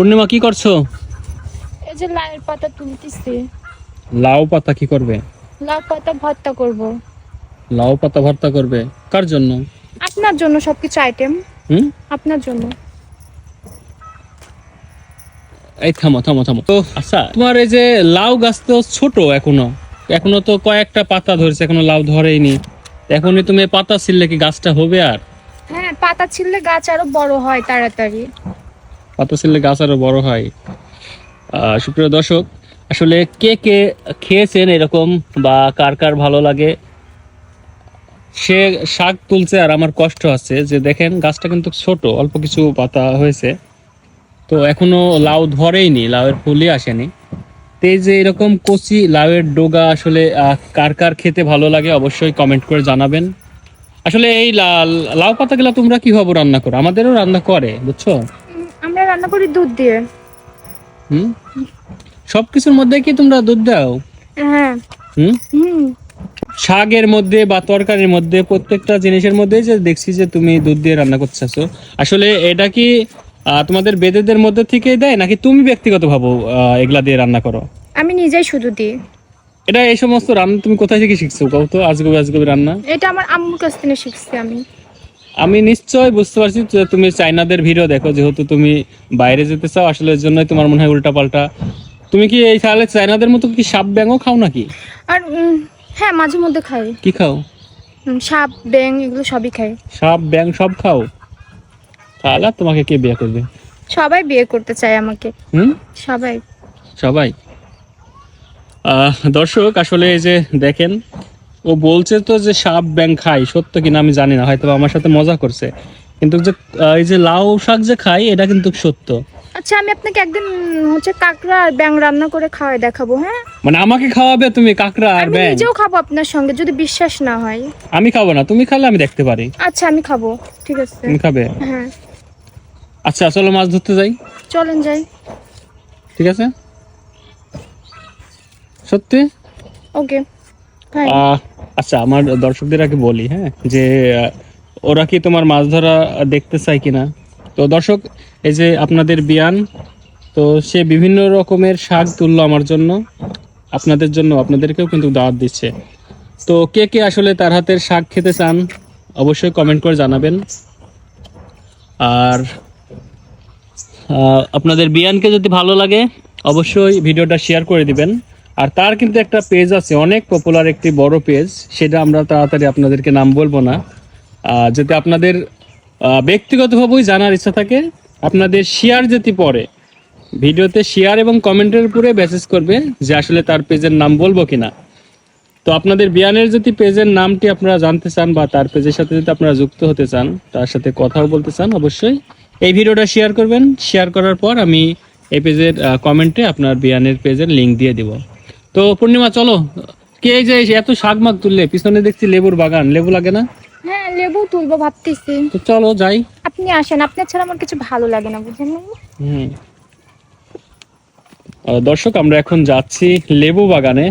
পূর্ণিমা কি করছ? এই যে লাউয়ের পাতা তুলতেছি। লাউ পাতা কি করবে? লাউ পাতা ভর্তা করব। লাউ পাতা ভর্তা করবে। কার জন্য? আপনার জন্য সবকিছু আইটেম হুম? আপনার জন্য। এই থামো থামো থামো। তো আচ্ছা তোমার এই যে লাউ গাছ তো ছোট এখনও। এখনও তো কয়েকটা পাতা ধরেছে এখনও লাউ ধরেইনি। এখনই তুমি পাতা ছিললে কি গাছটা হবে আর? হ্যাঁ পাতা ছিললে গাছ আরও বড় হয় তাড়াতাড়ি। পাতা গাছ আরও বড় হয়। সুপ্রিয় দর্শক, আসলে কে কে খেয়েছেন এরকম বা কার কার ভালো লাগে? সে শাক তুলছে আর আমার কষ্ট আছে যে দেখেন গাছটা কিন্তু ছোট, অল্প কিছু পাতা হয়েছে। তো এখনও লাউ ধরেইনি, লাউয়ের ফুলই আসেনি। তো এই যে এরকম কচি লাউয়ের ডোগা আসলে কার কার খেতে ভালো লাগে অবশ্যই কমেন্ট করে জানাবেন। আসলে এই লাউ পাতাগুলো তোমরা কীভাবে রান্না করো? আমাদেরও রান্না করে, বুঝছ? রান্না করি দুধ দিয়ে। হুম? সবকিছুর মধ্যে কি তোমরা দুধ দাও? হ্যাঁ। হুম? হুম। শাকের মধ্যে বা তরকারির মধ্যে প্রত্যেকটা জিনিসের মধ্যে যে দেখছি যে তুমি দুধ দিয়ে রান্না করতেছো। আসলে এটা কি তোমাদের বেদেদের মধ্যে থেকেই দেয় নাকি তুমি ব্যক্তিগত ভাবো এগুলা দিয়ে রান্না করো? আমি নিজেই শুধু দিই। এটা এই সমস্ত রান্না তুমি কোথায় থেকে শিখছো? কও তো আজগবি আজগবি রান্না। এটা আমার আম্মুর কাছ থেকে শিখছি আমি। আমি নিশ্চয় বুঝতে পারছি যে তুমি চাইনাদের ভিডিও দেখো যেহেতু তুমি বাইরে যেতে চাও আসলে এর জন্যই তোমার মনে হয় উল্টা পাল্টা তুমি কি এই তাহলে চাইনাদের মতো কি সাপ ব্যাঙও খাও নাকি? আর উম, হ্যাঁ মাঝে মধ্যে খাই। কি খাও? উম, সাপ ব্যাং এগুলো সবই খাই। সাপ ব্যাং সব খাও? তাহলে আর তোমাকে কে বিয়ে করবে? সবাই বিয়ে করতে চায় আমাকে। হুম? সবাই। সবাই? আহ, দর্শক আসলে এই যে দেখেন ও বলছে তো যে সাপ ব্যাং খাই সত্য কিনা আমি জানি না হয়তো আমার সাথে মজা করছে। কিন্তু যে এই যে লাউ শাক যে খাই এটা কিন্তু সত্য। আচ্ছা আমি আপনাকে একদিন হচ্ছে কাঁকড়া আর ব্যাং রান্না করে খাওয়াই দেখাবো হ্যাঁ? মানে আমাকে খাওয়াবে তুমি কাঁকড়া আর ব্যাং আমি নিজেও খাব আপনার সঙ্গে যদি বিশ্বাস না হয়। আমি খাব না তুমি খালে আমি দেখতে পারি। আচ্ছা আমি খাব ঠিক আছে। তুমি খাবে? হ্যাঁ। আচ্ছা চলো মাছ ধরতে যাই। চলেন যাই। ঠিক আছে? সত্যি? ওকে হ্যাঁ আচ্ছা আমার দর্শকদের আগে বলি হ্যাঁ যে ওরা কি তোমার মাছ ধরা দেখতে চায় কিনা? তো দর্শক, এই যে আপনাদের বিয়ান, তো সে বিভিন্ন রকমের শাক তুললো আমার জন্য, আপনাদের জন্য, আপনাদেরকেও কিন্তু দাওয়াত দিচ্ছে। তো কে কে আসলে তার হাতের শাক খেতে চান, অবশ্যই কমেন্ট করে জানাবেন। আর আপনাদের বিয়ানকে যদি ভালো লাগে, অবশ্যই ভিডিওটা শেয়ার করে দিবেন। আর তার কিন্তু একটা পেজ আছে, অনেক পপুলার একটি বড় পেজ সেটা আমরা তাড়াতাড়ি আপনাদেরকে নাম বলব না। যাতে আপনাদের ব্যক্তিগতভাবেই জানার ইচ্ছা থাকে, আপনাদের শেয়ার যদি পড়ে, ভিডিওতে শেয়ার এবং কমেন্টের উপরে মেসেজ করবে যে আসলে তার পেজের নাম বলব কিনা। তো আপনাদের বিয়ানের যদি পেজের নামটি আপনারা জানতে চান বা তার পেজের সাথে যদি আপনারা যুক্ত হতে চান, তার সাথে কথাও বলতে চান, অবশ্যই এই ভিডিওটা শেয়ার করবেন। শেয়ার করার পর আমি এই পেজের কমেন্টে আপনার বিয়ানের পেজের লিংক দিয়ে দিব। তো পূর্ণিমা চলো। কে এই যে এত শাক মাগ তুললে? পিছনে দেখছি লেবুর বাগান। লেবু লাগে না? হ্যাঁ লেবু তুলবো ভাবতেছি। তো চলো যাই। আপনি আসেন। আপনার ছাড়া আমার কিছু ভালো লাগে না বুঝলেন হুম। দর্শক আমরা এখন যাচ্ছি লেবু বাগানে।